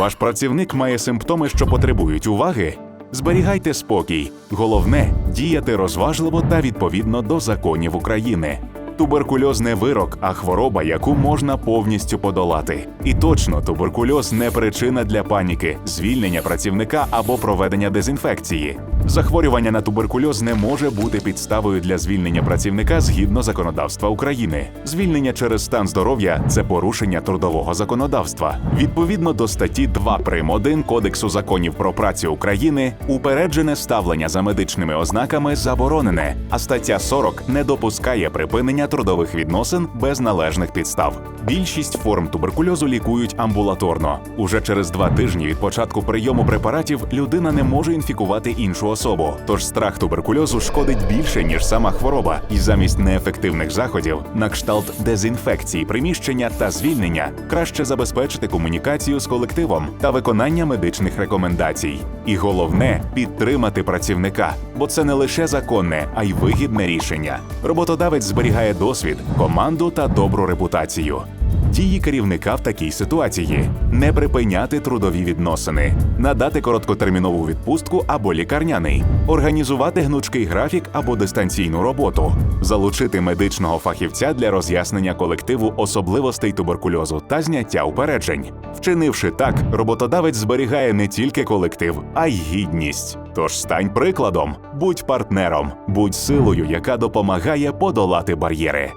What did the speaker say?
Ваш працівник має симптоми, що потребують уваги. Зберігайте спокій. Головне діяти розважливо та відповідно до законів України. Туберкульоз не вирок, а хвороба, яку можна повністю подолати. І точно туберкульоз не причина для паніки, звільнення працівника або проведення дезінфекції. Захворювання на туберкульоз не може бути підставою для звільнення працівника згідно законодавства України. Звільнення через стан здоров'я це порушення трудового законодавства. Відповідно до статті 2 прим. 1 Кодексу законів про працю України, упереджене ставлення за медичними ознаками заборонене, а стаття 40 не допускає припинення трудових відносин без належних підстав. Більшість форм туберкульозу лікують амбулаторно. Уже через два тижні від початку прийому препаратів людина не може інфікувати іншу особу. Тож страх туберкульозу шкодить більше ніж сама хвороба, і замість неефективних заходів на кшталт дезінфекції приміщення та звільнення краще забезпечити комунікацію з колективом та виконання медичних рекомендацій. І головне підтримати працівника, бо це не лише законне, а й вигідне рішення. Роботодавець зберігає досвід, команду та добру репутацію. Дії керівника в такій ситуації не припиняти трудові відносини, надати короткотермінову відпустку або лікарняний, організувати гнучкий графік або дистанційну роботу, залучити медичного фахівця для роз'яснення колективу особливостей туберкульозу та зняття упереджень. Вчинивши так, роботодавець зберігає не тільки колектив, а й гідність. Тож стань прикладом, будь партнером, будь силою, яка допомагає подолати бар'єри.